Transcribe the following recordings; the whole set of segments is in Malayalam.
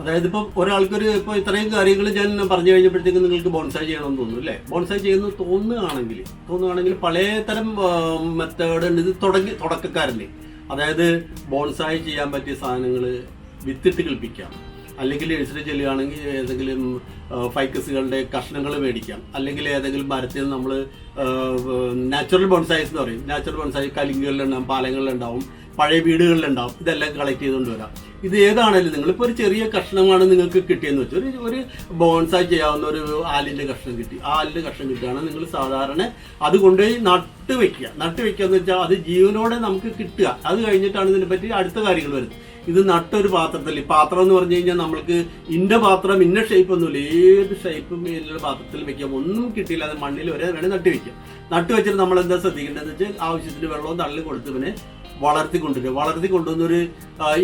അതായത് ഇപ്പം ഒരാൾക്കൊരു ഇപ്പോൾ ഇത്രയും കാര്യങ്ങൾ ഞാൻ പറഞ്ഞു കഴിഞ്ഞപ്പോഴത്തേക്ക് നിങ്ങൾക്ക് ബോൺസായി ചെയ്യണമെന്ന് തോന്നുന്നു അല്ലേ? ബോൺസായി ചെയ്യുന്നത് തോന്നുകയാണെങ്കിൽ തോന്നുകയാണെങ്കിൽ പലതരം മെത്തേഡ് ഇത് തുടങ്ങി തുടക്കക്കാരല്ലേ? അതായത് ബോൺസായി ചെയ്യാൻ പറ്റിയ സാധനങ്ങൾ വിത്തിട്ട് കളിപ്പിക്കാം. അല്ലെങ്കിൽ നഴ്സറി ചെല്ലുകയാണെങ്കിൽ ഏതെങ്കിലും ഫൈക്കസുകളുടെ കഷ്ണങ്ങൾ മേടിക്കാം. അല്ലെങ്കിൽ ഏതെങ്കിലും മരത്തിൽ നമ്മൾ നാച്ചുറൽ ബോൺസൈസ് എന്ന് പറയും. നാച്ചുറൽ ബോൺസായി കലിങ്ങുകളിലുണ്ടാവും പാലങ്ങളിലുണ്ടാവും പഴയ വീടുകളിലുണ്ടാവും ഇതെല്ലാം കളക്ട് ചെയ്തുകൊണ്ട് വരാം. ഇത് ഏതാണെങ്കിലും നിങ്ങളിപ്പോൾ ഒരു ചെറിയ കഷ്ണമാണ് നിങ്ങൾക്ക് കിട്ടിയെന്ന് വെച്ചാൽ ഒരു ഒരു ബോൺസായി ചെയ്യാവുന്ന ഒരു ആലിന്റെ കഷ്ണം കിട്ടി. ആ ആലിന്റെ കഷ്ണം കിട്ടുകയാണ് നിങ്ങൾ സാധാരണ അത് കൊണ്ടുപോയി നട്ട് വെക്കുക. നട്ട് വെക്കുക എന്ന് വെച്ചാൽ അത് ജീവനോടെ നമുക്ക് കിട്ടുക. അത് കഴിഞ്ഞിട്ടാണ് ഇതിനെപ്പറ്റി അടുത്ത കാര്യങ്ങൾ വരുന്നത്. ഇത് നട്ടൊരു പാത്രത്തിൽ പാത്രം എന്ന് പറഞ്ഞു കഴിഞ്ഞാൽ നമ്മൾക്ക് ഇന്ന പാത്രം ഇന്ന ഷേപ്പ് ഒന്നുമില്ല. ഏത് ഷേപ്പും ഇതിലുള്ള പാത്രത്തിൽ വെക്കാം ഒന്നും കിട്ടിയില്ല. അത് മണ്ണിൽ വരെ വേണേൽ നട്ട് വെക്കാം നട്ട് വെച്ചിട്ട് നമ്മൾ എന്താ ശ്രദ്ധിക്കേണ്ടതെന്ന് വെച്ചാൽ ആവശ്യത്തിന് വെള്ളവും തള്ളി കൊടുത്ത് പിന്നെ വളർത്തി വളർത്തിക്കൊണ്ടുവന്നൊരു വളർത്തി കൊണ്ടുവന്നൊരു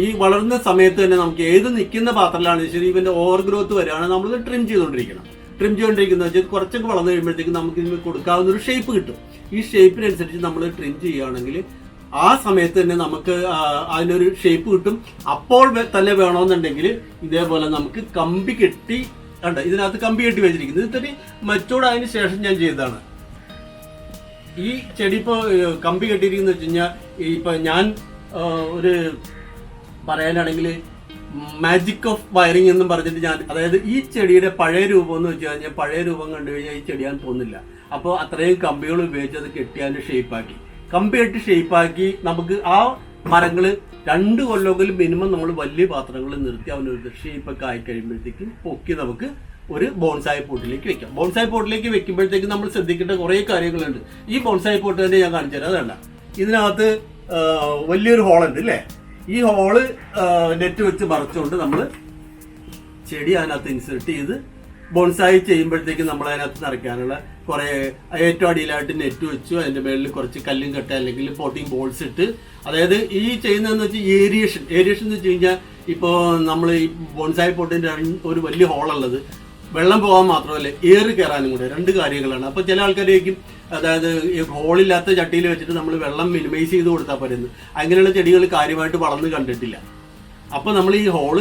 ഈ വളർന്ന സമയത്ത് തന്നെ നമുക്ക് ഏത് നിൽക്കുന്ന പാത്രത്തിലാണ് ശരി ഇവന്റെ ഓവർ ഗ്രോത്ത് വരികയാണ് നമ്മൾ ട്രിം ചെയ്തുകൊണ്ടിരിക്കണം. ട്രിം ചെയ്തുകൊണ്ടിരിക്കുന്ന വെച്ചാൽ കുറച്ചൊക്കെ വളർന്നു കഴിയുമ്പോഴത്തേക്ക് നമുക്ക് ഇതിന് കൊടുക്കാവുന്ന ഒരു ഷേപ്പ് കിട്ടും. ഈ ഷേപ്പിനനുസരിച്ച് നമ്മൾ ട്രിം ചെയ്യുകയാണെങ്കിൽ ആ സമയത്ത് തന്നെ നമുക്ക് അതിനൊരു ഷേപ്പ് കിട്ടും. അപ്പോൾ തന്നെ വേണമെന്നുണ്ടെങ്കിൽ ഇതേപോലെ നമുക്ക് കമ്പി കെട്ടി കണ്ട ഇതിനകത്ത് കമ്പി കെട്ടി വെച്ചിരിക്കുന്നത്. ഇത്തിരി മറ്റോട് ശേഷം ഞാൻ ചെയ്തതാണ്. ഈ ചെടി ഇപ്പോൾ കമ്പി കെട്ടിയിരിക്കുന്ന വെച്ച് കഴിഞ്ഞാൽ ഇപ്പൊ ഞാൻ ഒരു പറയാനാണെങ്കിൽ മാജിക് ഓഫ് വയറിംഗ് എന്നും പറഞ്ഞിട്ട് ഞാൻ അതായത് ഈ ചെടിയുടെ പഴയ രൂപം എന്ന് വെച്ച് കഴിഞ്ഞാൽ പഴയ രൂപം കണ്ടു കഴിഞ്ഞാൽ ഈ ചെടിയാൻ തോന്നില്ല അപ്പോൾ അത്രയും കമ്പികൾ ഉപയോഗിച്ച് അത് കെട്ടി ഷേപ്പാക്കി കമ്പി കെട്ടി ഷേപ്പാക്കി നമുക്ക് ആ മരങ്ങൾ രണ്ട് കൊല്ലമെങ്കിലും മിനിമം നമ്മൾ വലിയ പാത്രങ്ങൾ നിർത്തി അവനൊരു ഷേപ്പൊക്കെ ആയി കഴിയുമ്പോഴത്തേക്കും പൊക്കി നമുക്ക് ഒരു ബോൺസായ പോട്ടിലേക്ക് വെക്കാം. ബോൺസായ പോട്ടിലേക്ക് വെക്കുമ്പോഴത്തേക്ക് നമ്മൾ ശ്രദ്ധിക്കേണ്ട കുറേ കാര്യങ്ങളുണ്ട്. ഈ ബോൺസായ പോട്ട് തന്നെ ഞാൻ കാണിച്ചു തരാം. അതല്ല. ഇതിനകത്ത് വലിയൊരു ഹോളുണ്ട് അല്ലേ ഈ ഹോൾ നെറ്റ് വെച്ച് മറച്ചുകൊണ്ട് നമ്മൾ ചെടി അതിനകത്ത് ഇൻസേർട്ട് ചെയ്ത് ബോൺസായി ചെയ്യുമ്പോഴത്തേക്ക് നമ്മൾ അതിനകത്ത് നിറയ്ക്കാനുള്ള കുറേ ഏറ്റവും അടിയിലായിട്ട് നെറ്റ് വെച്ചു. അതിന്റെ മേളിൽ കുറച്ച് കല്ലും കെട്ട അല്ലെങ്കിൽ പോട്ടിങ് ബോൾസ് ഇട്ട്. അതായത് ഈ ചെയ്യുന്നതെന്ന് വെച്ചാൽ ഏരിയേഷൻ ഏരിയേഷൻ എന്ന് വെച്ച് കഴിഞ്ഞാൽ ഇപ്പോൾ നമ്മൾ ഈ ബോൺസായി പോട്ടിന്റെ ഒരു വലിയ ഹോളുള്ളത് വെള്ളം പോകാൻ മാത്രമല്ല ഏറ് കയറാനും കൂടെ രണ്ട് കാര്യങ്ങളാണ്. അപ്പോൾ ചില ആൾക്കാരേക്കും അതായത് ഈ ഹോളില്ലാത്ത ചട്ടിയിൽ വെച്ചിട്ട് നമ്മൾ വെള്ളം മിനിമൈസ് ചെയ്ത് കൊടുത്താൽ പറ്റുന്നു അങ്ങനെയുള്ള ചെടികൾ കാര്യമായിട്ട് വളർന്ന് കണ്ടിട്ടില്ല. അപ്പോൾ നമ്മൾ ഈ ഹോൾ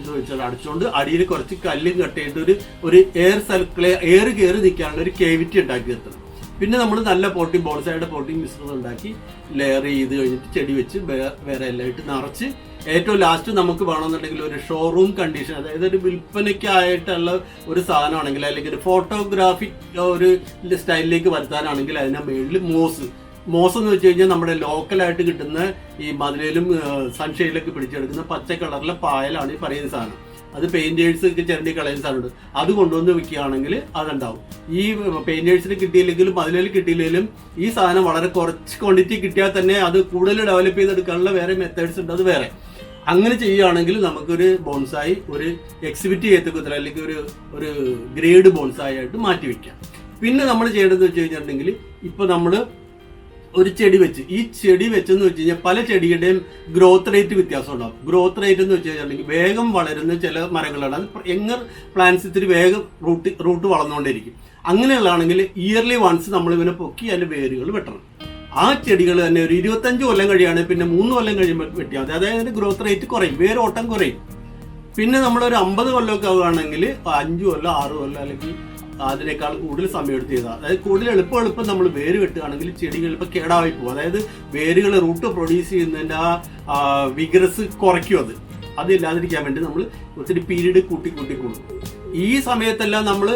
ഇത് വെച്ചാൽ അടിച്ചുകൊണ്ട് അടിയിൽ കുറച്ച് കല്ലും കെട്ടിയിട്ട് ഒരു ഒരു എയർ സർക്കിൾ എയർ കയറി നിൽക്കാനുള്ള ഒരു കേവിറ്റി ഉണ്ടാക്കി നിർത്തണം. പിന്നെ നമ്മൾ നല്ല പോട്ടിംഗ് ബോൾസൈഡ് പോട്ടിങ് മിശ്രിതം ഉണ്ടാക്കി ലെയർ ചെയ്ത് കഴിഞ്ഞിട്ട് ചെടി വെച്ച് വേറെ എല്ലാം ഇട്ട് നിറച്ച് ഏറ്റവും ലാസ്റ്റ് നമുക്ക് വേണമെന്നുണ്ടെങ്കിൽ ഒരു ഷോറൂം കണ്ടീഷൻ അതായത് ഒരു വിൽപ്പനയ്ക്കായിട്ടുള്ള ഒരു സാധനമാണെങ്കിൽ അല്ലെങ്കിൽ ഒരു ഫോട്ടോഗ്രാഫിക് ഒരു സ്റ്റൈലിലേക്ക് വരുത്താനാണെങ്കിൽ അതിനെ മേളിൽ മോസ്. മോസ് എന്ന് വെച്ച് കഴിഞ്ഞാൽ നമ്മുടെ ലോക്കലായിട്ട് കിട്ടുന്ന ഈ മതിലയിലും സൺഷെയ്ഡിലൊക്കെ പിടിച്ചെടുക്കുന്ന പച്ച കളറിലെ പായലാണ് ഈ പറയുന്ന സാധനം. അത് പെയിന്റേഴ്സ് ഒക്കെ ചിരണ്ടി കളയുന്ന സാധനമുണ്ട്. അത് കൊണ്ടുവന്ന് വെക്കുകയാണെങ്കിൽ അതുണ്ടാവും. ഈ പെയിന്റേഴ്സിന് കിട്ടിയില്ലെങ്കിലും മതിലിൽ കിട്ടിയില്ലെങ്കിലും ഈ സാധനം വളരെ കുറച്ച് ക്വാണ്ടിറ്റി കിട്ടിയാൽ തന്നെ അത് കൂടുതൽ ഡെവലപ്പ് ചെയ്തെടുക്കാനുള്ള വേറെ മെത്തേഡ്സ് ഉണ്ട്. അത് വേറെ. അങ്ങനെ ചെയ്യുകയാണെങ്കിൽ നമുക്കൊരു ബോൺസായി ഒരു എക്സിബിറ്റ് ചെയ്യത്തക്കത്തിൽ അല്ലെങ്കിൽ ഒരു ഒരു ഗ്രേഡ് ബോൺസായി ആയിട്ട് മാറ്റി വെക്കാം. പിന്നെ നമ്മൾ ചെയ്യേണ്ടത് വെച്ച് കഴിഞ്ഞിട്ടുണ്ടെങ്കിൽ ഇപ്പോൾ നമ്മൾ ഒരു ചെടി വെച്ച് ഈ ചെടി വെച്ചെന്ന് വെച്ച് കഴിഞ്ഞാൽ പല ചെടിയുടെയും ഗ്രോത്ത് റേറ്റ് വ്യത്യാസം ഉണ്ടാവും. ഗ്രോത്ത് റേറ്റ് എന്ന് വെച്ച് കഴിഞ്ഞാൽ വേഗം വളരുന്ന ചില മരങ്ങളാണ്. അത് എങ്ങർ പ്ലാന്റ്സ് ഇത്തിരി വേഗം റൂട്ട് റൂട്ട് വളർന്നുകൊണ്ടിരിക്കും അങ്ങനെയുള്ളതാണെങ്കിൽ ഇയർലി വൺസ് നമ്മൾ ഇവനെ പൊക്കി അതിന്റെ വേരുകൾ വെട്ടണം. ആ ചെടികൾ തന്നെ ഒരു ഇരുപത്തഞ്ച് കൊല്ലം കഴിയാണ് പിന്നെ മൂന്ന് കൊല്ലം കഴിയുമ്പോൾ വെട്ടിയാൽ മതി അതായത് ഗ്രോത്ത് റേറ്റ് കുറയും. വേരോട്ടം കുറയും. പിന്നെ നമ്മളൊരു അമ്പത് കൊല്ലമൊക്കെ ആവുകയാണെങ്കിൽ അഞ്ച് കൊല്ലം ആറ് കൊല്ലം അല്ലെങ്കിൽ അതിനേക്കാൾ കൂടുതൽ സമയം എടുത്ത് ചെയ്താൽ അതായത് കൂടുതൽ എളുപ്പം എളുപ്പം നമ്മൾ വേര് വെട്ടുകയാണെങ്കിൽ ചെടികൾ ഇപ്പം കേടായി പോകും. അതായത് വേരുകൾ റൂട്ട് പ്രൊഡ്യൂസ് ചെയ്യുന്നതിന്റെ ആ വിഗ്രസ് കുറയ്ക്കും അത്. അതില്ലാതിരിക്കാൻ വേണ്ടി നമ്മൾ ഒത്തിരി പീരീഡ് കൂട്ടി കൂട്ടി കൊടുക്കും ഈ സമയത്തെല്ലാം നമ്മൾ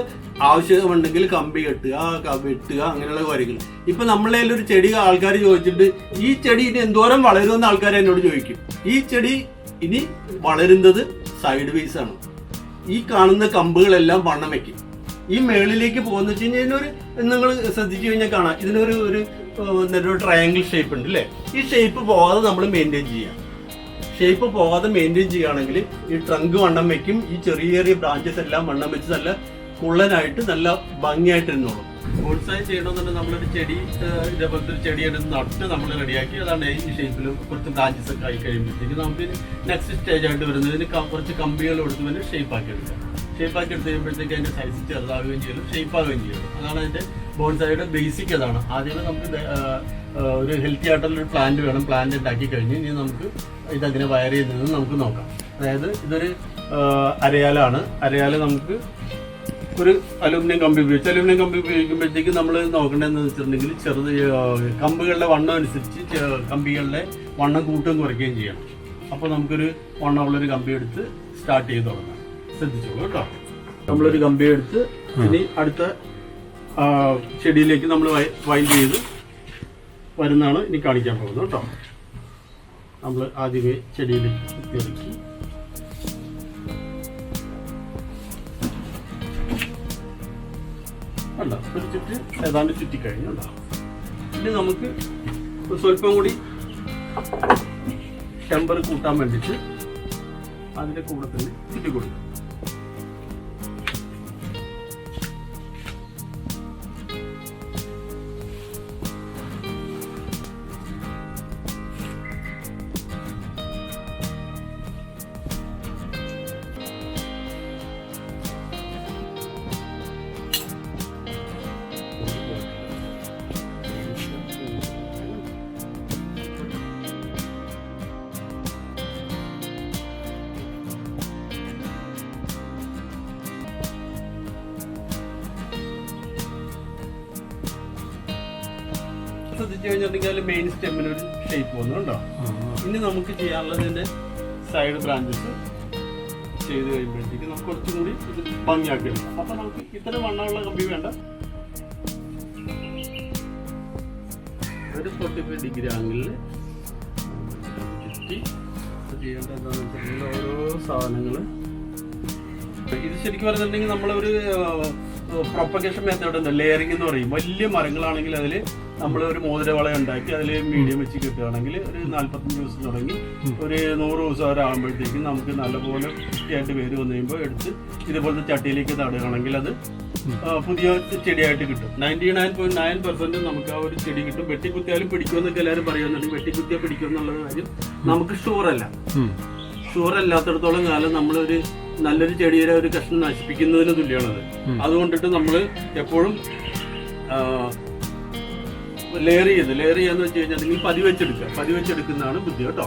ആവശ്യമുണ്ടെങ്കിൽ കമ്പി കെട്ടുക വെട്ടുക അങ്ങനെയുള്ള കാര്യങ്ങൾ. ഇപ്പൊ നമ്മളെ ഒരു ചെടി ആൾക്കാർ ചോദിച്ചിട്ട് ഈ ചെടി ഇനി എന്തോരം വളരുമെന്ന് ആൾക്കാർ എന്നോട് ചോദിക്കും. ഈ ചെടി ഇനി വളരുന്നത് സൈഡ് വേസ് ആണ്. ഈ കാണുന്ന കമ്പുകളെല്ലാം വണ്ണം വെക്കും. ഈ മേളിലേക്ക് പോകുന്ന വെച്ച് കഴിഞ്ഞാൽ ഇതിനൊരു നിങ്ങൾ ശ്രദ്ധിച്ചു കഴിഞ്ഞാൽ കാണാം. ഇതിനൊരു ഒരു ഒരു ട്രയാങ്കിൾ ഷേപ്പ് ഉണ്ട് അല്ലേ ഈ ഷേപ്പ് പോകാതെ നമ്മൾ മെയിന്റെയിൻ ചെയ്യാം. ഷേപ്പ് പോകാതെ മെയിന്റെയിൻ ചെയ്യുകയാണെങ്കിൽ ഈ ട്രങ്ക് വണ്ണം വെക്കും ഈ ചെറിയ ചെറിയ ബ്രാഞ്ചസ് എല്ലാം വണ്ണം വെച്ച് നല്ല കുള്ളനായിട്ട് നല്ല ഭംഗിയായിട്ട് ഇരുന്നോളും. ബോൺസായി ചെയ്യണമെന്നുണ്ടെങ്കിൽ നമ്മളൊരു ചെടി ഇതേപോലത്തെ ഒരു ചെടി എടുത്ത് നട്ട് നമ്മൾ റെഡിയാക്കി അതാണ് ഈ ഷേപ്പിൽ കുറച്ച് ബ്രാഞ്ചസ് ഒക്കെ ആയി കഴിയുമ്പോഴത്തേക്ക് നമുക്ക് നെക്സ്റ്റ് സ്റ്റേജ് ആയിട്ട് വരുന്നതിന് ഇതിന് കുറച്ച് കമ്പികൾ കൊടുത്ത് പിന്നെ ഷേപ്പ് ആക്കി എടുക്കാം. ഷേപ്പ് എടുത്തുകഴിയുമ്പോഴത്തേക്ക് എടുത്ത് കഴിയുമ്പോഴത്തേക്ക് അതിന്റെ സൈസ് ചെറുതാവുകയും ഷേപ്പ് ആവുകയും ചെയ്യും അതാണ് അതിന്റെ ബോൺസായിയുടെ ബേസിക് അതാണ്. ആദ്യമേ നമുക്ക് ഒരു ഹെൽത്തി ആയിട്ടുള്ള ഒരു പ്ലാന്റ് വേണം. പ്ലാന്റ് ഉണ്ടാക്കി കഴിഞ്ഞ് ഇനി നമുക്ക് ഇത് അതിനെ വയർ ചെയ്യുന്നത് നമുക്ക് നോക്കാം. അതായത് ഇതൊരു അരയാലാണ്. അരയാൽ നമുക്ക് ഒരു അലൂമിനിയം കമ്പി ഉപയോഗിച്ച് അലൂമിനിയം കമ്പി ഉപയോഗിക്കുമ്പോഴത്തേക്ക് നമ്മൾ നോക്കേണ്ടതെന്ന് വെച്ചിട്ടുണ്ടെങ്കിൽ ചെറുത് കമ്പുകളുടെ വണ്ണം അനുസരിച്ച് കമ്പികളുടെ വണ്ണം കൂട്ടുകയും കുറയ്ക്കുകയും ചെയ്യണം. അപ്പോൾ നമുക്കൊരു വണ്ണമുള്ളൊരു കമ്പി എടുത്ത് സ്റ്റാർട്ട് ചെയ്ത് തുടങ്ങാം. ശ്രദ്ധിച്ചോളൂ കേട്ടോ. നമ്മളൊരു കമ്പി എടുത്ത് ഇനി അടുത്ത ചെടിയിലേക്ക് നമ്മൾ വൈൻഡ് ചെയ്ത് വരുന്നതാണ് ഇനി കാണിക്കാൻ പോകുന്നത് കേട്ടോ. നമ്മൾ ആദ്യമേ ചെടിയിലേക്ക് ഇറക്കി അല്ല ഒരു ചുറ്റ് ഏതാണ്ട് ചുറ്റിക്കഴിഞ്ഞു ഇനി നമുക്ക് സ്വല്പം കൂടി ടെമ്പർ കൂട്ടാൻ വേണ്ടിയിട്ട് അതിന്റെ കൂടെ തന്നെ ചുറ്റി കൊടുക്കും. കഴിഞ്ഞിട്ടുണ്ടെങ്കിൽ അതിൽ മെയിൻ സ്റ്റെമ്മിന് ഒരു ഷേപ്പ് വന്നുണ്ടോ ഇനി നമുക്ക് ചെയ്യാനുള്ളത് ഇതിന്റെ സൈഡ് ബ്രാഞ്ചസ് ചെയ്ത് കഴിയുമ്പോഴത്തേക്ക് നമുക്ക് കുറച്ചും കൂടി ഇത് ഭംഗിയാക്കി എടുക്കാം. അപ്പൊ നമുക്ക് ഇത്തരം വണ്ണമുള്ള കമ്പി വേണ്ട. ഒരു ഫോർട്ടി ഫൈവ് ഡിഗ്രി ആംഗിളിൽ ചുറ്റി. ഇത് എന്താണെന്ന് വെച്ചിട്ടുണ്ടെങ്കിൽ ഓരോ സാധനങ്ങൾ ഇത് ശരിക്കും പറഞ്ഞിട്ടുണ്ടെങ്കിൽ നമ്മളൊരു പ്രൊപ്പഗേഷൻ മെത്തേഡ് ഉണ്ട് ലെയറിംഗ് എന്ന് പറയും. വലിയ മരങ്ങളാണെങ്കിൽ അതിൽ നമ്മൾ ഒരു മോതിരവള ഉണ്ടാക്കി അതിൽ മീഡിയം വെച്ച് കിട്ടുകയാണെങ്കിൽ ഒരു നാല്പത്തഞ്ച് ദിവസം തുടങ്ങി. ഒരു നൂറ് ദിവസം വരെ ആകുമ്പോഴത്തേക്കും നമുക്ക് നല്ലപോലെ വൃത്തിയായിട്ട് വേര് വന്നു കഴിയുമ്പോൾ എടുത്ത് ഇതുപോലത്തെ ചട്ടിയിലേക്ക് നടുകയാണെങ്കിൽ അത് പുതിയ ചെടിയായിട്ട് കിട്ടും. Ninety nine point nine percent നമുക്ക് ആ ഒരു ചെടി കിട്ടും. വെട്ടിക്കുത്തിയാലും പിടിക്കുമെന്നൊക്കെ എല്ലാവരും പറയുന്നുണ്ട് വെട്ടിക്കുത്തിയാൽ പിടിക്കും എന്നുള്ള കാര്യം നമുക്ക് ഷുവർ അല്ലാത്തടത്തോളം കാലം നമ്മളൊരു നല്ലൊരു ചെടിയുടെ ഒരു കഷ്ണം നശിപ്പിക്കുന്നതിന് തുല്യമാണത് അതുകൊണ്ടിട്ട് നമ്മൾ എപ്പോഴും ലെയർ ചെയ്ത് ലെയർ ചെയ്യാന്ന് വെച്ച് കഴിഞ്ഞാൽ നിങ്ങൾ പതിവെച്ചെടുക്കുക പതിവെച്ചെടുക്കുന്നതാണ് ബുദ്ധി കേട്ടോ.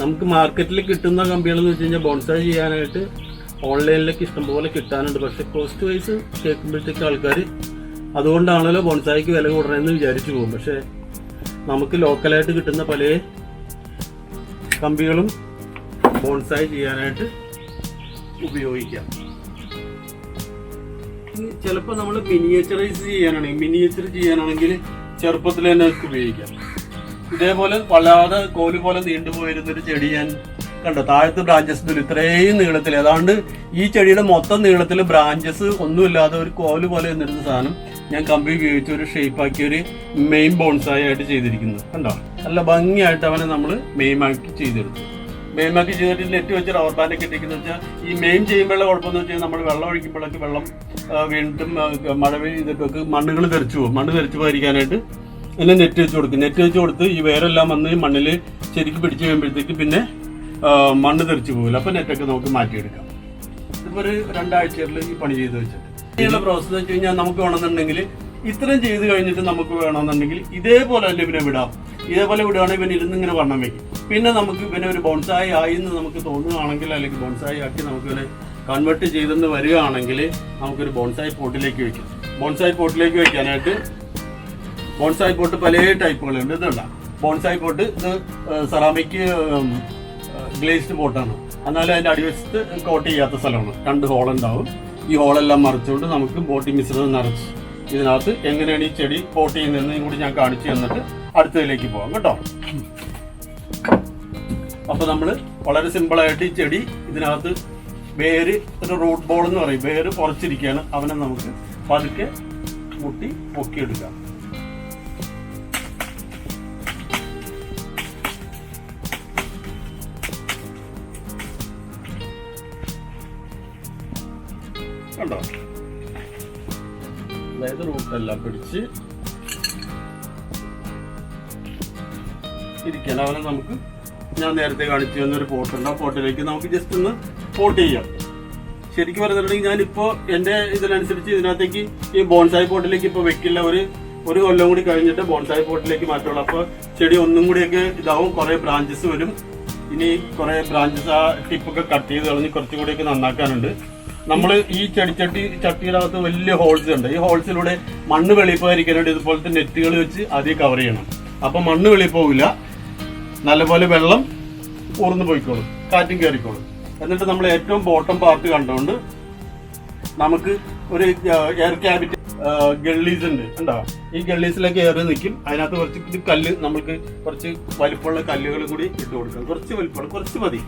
നമുക്ക് മാർക്കറ്റിൽ കിട്ടുന്ന കമ്പികൾ എന്ന് വെച്ച് കഴിഞ്ഞാൽ ബോൺസായി ചെയ്യാനായിട്ട് ഓൺലൈനിലേക്ക് ഇഷ്ടംപോലെ കിട്ടാനുണ്ട്. പക്ഷെ കോസ്റ്റ് വൈസ് കേൾക്കുമ്പോഴത്തേക്ക് ആൾക്കാർ അതുകൊണ്ടാണല്ലോ ബോൺസായിക്ക് വില കൂടണമെന്ന് വിചാരിച്ചു പോകും. പക്ഷേ നമുക്ക് ലോക്കലായിട്ട് കിട്ടുന്ന പല കമ്പികളും ബോൺസായി ചെയ്യാനായിട്ട് ഉപയോഗിക്കാം. ചിലപ്പോൾ നമ്മൾ മിനിയേച്ചറൈസ് ചെയ്യാനാണെങ്കിൽ മിനിയേച്ചർ ചെയ്യാനാണെങ്കിൽ ചെറുപ്പത്തിൽ തന്നെ ഉപയോഗിക്കാം. ഇതേപോലെ വല്ലാതെ കോൽ പോലെ നീണ്ടുപോയിരുന്നൊരു ചെടി ഞാൻ കണ്ടോ. താഴത്തെ ബ്രാഞ്ചസ് ഇത്രയും നീളത്തിൽ ഏതാണ്ട് ഈ ചെടിയുടെ മൊത്തം നീളത്തിൽ ബ്രാഞ്ചസ് ഒന്നുമില്ലാതെ ഒരു കോൽ പോലെ നിന്നിരുന്ന സാധനം ഞാൻ കമ്പി ഉപയോഗിച്ച് ഒരു ഷേപ്പാക്കി ഒരു മെയിൻ ബോൺസായി ആയിട്ട് ചെയ്തിരിക്കുന്നത് കണ്ടോ? നല്ല ഭംഗിയായിട്ട് അവനെ നമ്മൾ മെയിമാക്കി ചെയ്തെടുത്തു. മെയിമാക്കി ചെയ്തിട്ട് നെറ്റ് വെച്ച് റബ്ബർ ബാൻഡ് ഒക്കെ ഇട്ടിരിക്കുന്നത് വെച്ചാൽ ഈ മെയിൻ ചെയ്യുമ്പോഴുള്ള കുഴപ്പമെന്ന് വെച്ചാൽ നമ്മൾ വെള്ളം ഒഴിക്കുമ്പോഴൊക്കെ വെള്ളം വീണ്ടും മഴ പെയ്തിട്ടൊക്കെ മണ്ണുകൾ തെറിച്ചു പോകും മണ്ണ് തെറിച്ചു പോയിരിക്കാനായിട്ട് എന്നെ നെറ്റ് വെച്ച് കൊടുക്കും. നെറ്റ് വെച്ച് കൊടുത്ത് ഈ വേരെല്ലാം വന്ന് ഈ മണ്ണിൽ ശരിക്കും പിടിച്ചു കഴിയുമ്പോഴത്തേക്ക് പിന്നെ മണ്ണ് തെറിച്ചു പോകില്ല അപ്പോൾ നെറ്റൊക്കെ നമുക്ക് മാറ്റിയെടുക്കാം. ഇപ്പോൾ ഒരു രണ്ടാഴ്ചകളിൽ ഈ പണി ചെയ്ത് വെച്ചിട്ട്. ഇനിയുള്ള പ്രോസസ്സ് വെച്ച് കഴിഞ്ഞാൽ നമുക്ക് വേണമെന്നുണ്ടെങ്കിൽ ഇത്രയും ചെയ്ത് കഴിഞ്ഞിട്ട് നമുക്ക് വേണമെന്നുണ്ടെങ്കിൽ ഇതേപോലെ തന്നെ ഇവനെ വിടാം. ഇതേപോലെ വിടുകയാണെങ്കിൽ ഇവൻ ഇരുന്ന് ഇങ്ങനെ വണ്ണം വെക്കും. പിന്നെ നമുക്ക് പിന്നെ ഒരു ബോൺസായി ആയി എന്ന് നമുക്ക് തോന്നുകയാണെങ്കിൽ അല്ലെങ്കിൽ ബോൺസായി ആക്കി നമുക്ക് കൺവെർട്ട് ചെയ്തെന്ന് വരികയാണെങ്കിൽ നമുക്കൊരു ബോൺസായി പോട്ടിലേക്ക് വെക്കാം. ബോൺസായി പോട്ടിലേക്ക് വെക്കാനായിട്ട് ബോൺസായി പോട്ട് പല ടൈപ്പുകളുണ്ട് ഇതുണ്ട ബോൺസായി പോട്ട് ഇത് സെറാമിക് ഗ്ലേസ്ഡ് പോട്ടാണ് എന്നാലും അതിന്റെ അടിവശത്ത് കോട്ട് ചെയ്യാത്ത സ്ഥലമാണ്. രണ്ട് ഹോൾ ഉണ്ടാവും. ഈ ഹോളെല്ലാം മറിച്ചുകൊണ്ട് നമുക്ക് ബോട്ടി മിശ്രിതം നിറച്ച് ഇതിനകത്ത് എങ്ങനെയാണ് ഈ ചെടി പോട്ട് ചെയ്യുന്നതെന്നും കൂടി ഞാൻ കാണിച്ചു തന്നിട്ട് അടുത്തതിലേക്ക് പോകാം കേട്ടോ. അപ്പൊ നമ്മൾ വളരെ സിമ്പിളായിട്ട് ഈ ചെടി ഇതിനകത്ത് വേര് ഒരു റൂട്ട് ബോൾ എന്ന് പറയും. വേര് കുറച്ചിരിക്കുകയാണ് അവനെ നമുക്ക് പതുക്കെ മുട്ടി പൊക്കിയെടുക്കാം. കണ്ടോ? അതായത് റൂട്ടെല്ലാം പിടിച്ച് ഇരിക്കാൻ അവനെ നമുക്ക് ഞാൻ നേരത്തെ കാണിച്ചു തന്ന ഒരു പോട്ടുണ്ട് ആ പോട്ടിലേക്ക് നമുക്ക് ജസ്റ്റ് ഒന്ന് പോട്ട് ചെയ്യാം. ശരിക്കും പറഞ്ഞിട്ടുണ്ടെങ്കിൽ ഞാനിപ്പോൾ എന്റെ ഇതിനനുസരിച്ച് ഇതിനകത്തേക്ക് ഈ ബോൺസായി പോട്ടിലേക്ക് ഇപ്പോൾ വെക്കില്ല. ഒരു ഒരു കൊല്ലം കൂടി കഴിഞ്ഞിട്ട് ബോൺസായി പോട്ടിലേക്ക് മാറ്റുള്ളൂ. അപ്പോൾ ചെടി ഒന്നും കൂടിയൊക്കെ ഇതാവും. കുറേ ബ്രാഞ്ചസ് വരും. ഇനി കുറേ ബ്രാഞ്ചസ് ആ ടിപ്പൊക്കെ കട്ട് ചെയ്ത് കളഞ്ഞ് കുറച്ചും കൂടിയൊക്കെ നന്നാക്കാനുണ്ട്. നമ്മൾ ഈ ചെടിച്ചട്ടി ചട്ടിയുടെ അകത്ത് വലിയ ഹോൾസ് ഉണ്ട്. ഈ ഹോൾസിലൂടെ മണ്ണ് വെളിയിൽ പോകാതിരിക്കാനായിട്ട് ഇതുപോലത്തെ നെറ്റുകൾ വെച്ച് ആദ്യം കവർ ചെയ്യണം. അപ്പം മണ്ണ് വെളിയിൽ പോകില്ല നല്ലപോലെ വെള്ളം ഊർന്നു പോയിക്കോളും കാറ്റും കയറിക്കോളും എന്നിട്ട് നമ്മൾ ഏറ്റവും ബോട്ടം പാർട്ട് കണ്ടുകൊണ്ട് നമുക്ക് ഒരു എയർ ക്യാബിറ്റ് ഗള്ളീസ് ഉണ്ട്. ഉണ്ടോ ഈ ഗള്ളീസിലേക്ക് കയറി നിൽക്കും അതിനകത്ത് കുറച്ച് കല്ല് നമുക്ക് കുറച്ച് വലിപ്പമുള്ള കല്ലുകൾ കൂടി ഇട്ട് കൊടുക്കണം. കുറച്ച് വലിപ്പമുള്ള കുറച്ച് മതി.